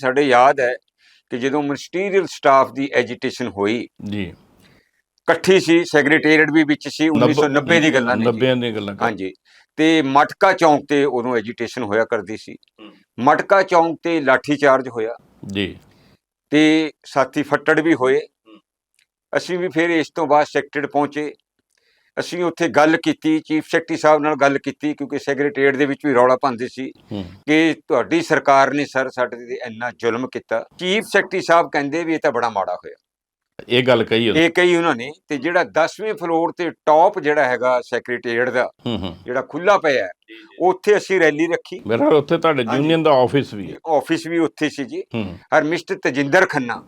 ਸਾਡੇ ਯਾਦ ਹੈ ਕਿ ਜਦੋਂ ਮਿਨਿਸਟਰੀਅਲ ਸਟਾਫ ਦੀ ਐਜੀਟੇਸ਼ਨ ਹੋਈ ਜੀ। ਇਕੱਠੀ ਸੀ ਸੈਕਟਰੀਏਟ ਵੀ ਵਿੱਚ ਸੀ 1990 ਦੀ ਗੱਲਾਂ ਨੇ ਜੀ। 90 ਦੀਆਂ ਗੱਲਾਂ ਹਾਂਜੀ। ਤੇ ਮਟਕਾ ਚੌਂਕ ਤੇ ਉਦੋਂ ਐਜੀਟੇਸ਼ਨ ਹੋਇਆ ਕਰਦੀ ਸੀ। ਮਟਕਾ ਚੌਂਕ ਤੇ ਲਾਠੀ ਚਾਰਜ ਹੋਇਆ। ਜੀ। ਤੇ ਸਾਥੀ ਫੱਟੜ ਵੀ ਹੋਏ। ਅਸੀਂ ਵੀ ਫਿਰ ਇਸ ਤੋਂ ਬਾਅਦ ਸੈਕਟਰੀਏਟ ਪਹੁੰਚੇ। ਅਸੀਂ ਉੱਥੇ ਗੱਲ ਕੀਤੀ ਚੀਫ ਸੈਕਟਰੀ ਸਾਹਿਬ ਨਾਲ ਗੱਲ ਕੀਤੀ ਕਿਉਂਕਿ ਸੈਕਟਰੀਏਟ ਦੇ ਵਿੱਚ ਵੀ ਰੌਲਾ ਪਾਉਂਦੇ ਸੀ ਕਿ ਤੁਹਾਡੀ ਸਰਕਾਰ ਨੇ ਸਰ ਸਾਡੇ ਤੇ ਇੰਨਾ ਜ਼ੁਲਮ ਕੀਤਾ। ਚੀਫ ਸੈਕਟਰੀ ਸਾਹਿਬ ਕਹਿੰਦੇ ਵੀ ਇਹ ਤਾਂ ਬੜਾ ਮਾੜਾ ਹੋਇਆ। ਇਹ ਗੱਲ ਕਹੀ ਉਹਨੇ। ਇਹ ਕਹੀ ਉਹਨਾਂ ਨੇ ਤੇ ਜਿਹੜਾ 10ਵੇਂ ਫਲੋਰ ਤੇ ਟੌਪ ਜਿਹੜਾ ਹੈਗਾ ਸੈਕਟਰੀਏਟ ਦਾ ਜਿਹੜਾ ਖੁੱਲਾ ਪਿਆ ਹੈ, ਉੱਥੇ ਅਸੀਂ ਰੈਲੀ ਰੱਖੀ। ਮੇਰਾ ਉੱਥੇ ਤੁਹਾਡੇ। ਯੂਨੀਅਨ ਦਾ ਆਫਿਸ ਵੀ ਹੈ। ਆਫਿਸ ਵੀ ਉੱਥੇ ਸੀ ਜੀ। ਹਰ mister Tajinder Khanna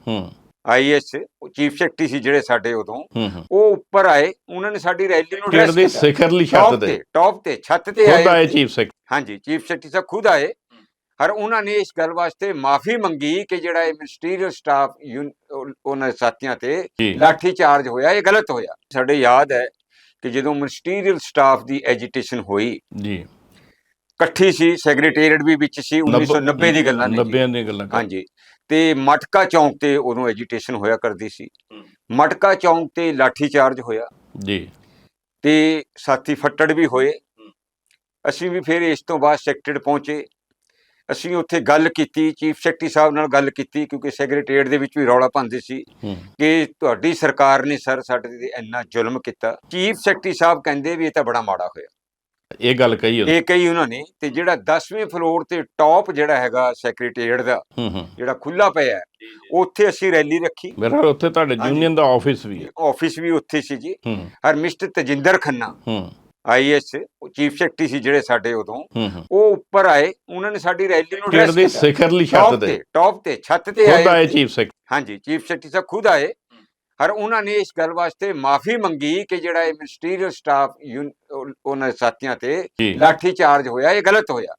IAS chief secretary ਸੀ ਜਿਹੜੇ ਸਾਡੇ ਉਦੋਂ ਉਹ ਉੱਪਰ ਆਏ ਉਹਨਾਂ ਨੇ ਸਾਡੀ ਰੈਲੀ ਨੂੰ address ਦੀ ਕੀਤਾ। ਸਿਖਰਲੀ ਟੌਪ ਛੱਤ ਤੇ। ਟੌਪ ਤੇ ਛੱਤ ਤੇ ਖੁਦ ਆਏ। ਆਏ ਚੀਫ ਸੈਕਟਰੀ ਹਾਂਜੀ ਚੀਫ ਸੈਕਟਰੀ ਸਾਹਿਬ ਖੁਦ ਆਏ। ਹਰ ਉਹਨਾਂ ਨੇ ਇਸ ਗੱਲ ਵਾਸਤੇ ਮਾਫੀ ਮੰਗੀ ਕਿ ਜਿਹੜਾ ਇਹ ਮਿਨਿਸਟਰੀਅਲ ਸਟਾਫ ਉਹਨਾਂ ਸਾਥੀਆਂ ਤੇ ਲਾਠੀ ਚਾਰਜ ਹੋਇਆ ਇਹ ਗਲਤ ਹੋਇਆ। ਸਾਡੇ ਯਾਦ ਹੈ ਕਿ ਜਦੋਂ ਮਿਨਿਸਟਰੀਅਲ ਸਟਾਫ ਦੀ ਐਜੀਟੇਸ਼ਨ ਹੋਈ ਜੀ। ਇਕੱਠੀ ਸੀ ਸੈਕਟਰੀਏਟ ਵੀ ਵਿੱਚ ਸੀ 1990 ਦੀ ਗੱਲਾਂ ਨੇ ਜੀ। 90 ਦੀਆਂ ਗੱਲਾਂ ਹਾਂਜੀ। ਤੇ ਮਟਕਾ ਚੌਂਕ ਤੇ ਉਦੋਂ ਐਜੀਟੇਸ਼ਨ ਹੋਇਆ ਕਰਦੀ ਸੀ। ਮਟਕਾ ਚੌਂਕ ਤੇ ਲਾਠੀ ਚਾਰਜ ਹੋਇਆ। ਜੀ। ਤੇ ਸਾਥੀ ਫੱਟੜ ਵੀ ਹੋਏ। ਅਸੀਂ ਵੀ ਫਿਰ ਇਸ ਤੋਂ ਬਾਅਦ ਸੈਕਟਰੀਏਟ ਪਹੁੰਚੇ। ਅਸੀਂ ਉੱਥੇ ਗੱਲ ਕੀਤੀ ਚੀਫ ਸੈਕਟਰੀ ਸਾਹਿਬ ਨਾਲ ਗੱਲ ਕੀਤੀ ਕਿਉਂਕਿ ਸੈਕਟਰੀਏਟ ਦੇ ਵਿੱਚ ਵੀ ਰੌਲਾ ਪਾਉਂਦੇ ਸੀ। ਕਿ ਤੁਹਾਡੀ ਸਰਕਾਰ ਨੇ ਸਰ ਸਾਡੇ ਤੇ ਇੰਨਾ ਜ਼ੁਲਮ ਕੀਤਾ। ਚੀਫ ਸੈਕਟਰੀ ਸਾਹਿਬ ਕਹਿੰਦੇ ਵੀ ਇਹ ਤਾਂ ਬੜਾ ਮਾੜਾ ਹੋਇਆ। ਇਹ ਗੱਲ ਕਹੀ ਉਹਨੇ। ਇਹ ਕਹੀ ਉਹਨਾਂ ਨੇ ਤੇ ਜਿਹੜਾ 10ਵੇਂ ਫਲੋਰ ਤੇ ਟੌਪ ਜਿਹੜਾ ਹੈਗਾ ਸੈਕਟਰੀਏਟ ਦਾ ਜਿਹੜਾ ਖੁੱਲਾ ਪਿਆ ਹੈ, ਉੱਥੇ ਅਸੀਂ ਰੈਲੀ ਰੱਖੀ। ਮੇਰਾ ਉੱਥੇ ਤੁਹਾਡੇ। ਯੂਨੀਅਨ ਦਾ ਆਫਿਸ ਵੀ ਹੈ। ਆਫਿਸ ਵੀ ਉੱਥੇ ਸੀ ਜੀ। ਹੂੰ। ਹਰ mister Tajinder Khanna IAS chief secretary ਸੀ ਜਿਹੜੇ ਸਾਡੇ ਉਦੋਂ। ਉਹ ਉੱਪਰ ਆਏ ਉਹਨਾਂ ਨੇ ਸਾਡੀ ਰੈਲੀ ਨੂੰ ਦੀ? ਕੀਤਾ। ਸਿਖਰਲੀ ਟੌਪ ਛੱਤ ਤੇ। ਟੌਪ ਤੇ ਛੱਤ ਤੇ ਖੁਦ ਆਏ। ਆਏ ਚੀਫ ਸੈਕਟਰੀ ਹਾਂਜੀ ਚੀਫ ਸੈਕਟਰੀ ਸਾਹਿਬ ਖੁਦ ਆਏ। ਹਰ ਉਹਨਾਂ ਨੇ ਇਸ ਗੱਲ ਵਾਸਤੇ ਮਾਫੀ ਮੰਗੀ ਕਿ ਜਿਹੜਾ ਇਹ ਮਿਨਿਸਟਰੀਅਲ ਸਟਾਫ ਉਹਨਾਂ ਸਾਥੀਆਂ ਤੇ ਲਾਠੀ ਚਾਰਜ ਹੋਇਆ ਇਹ ਗਲਤ ਹੋਇਆ।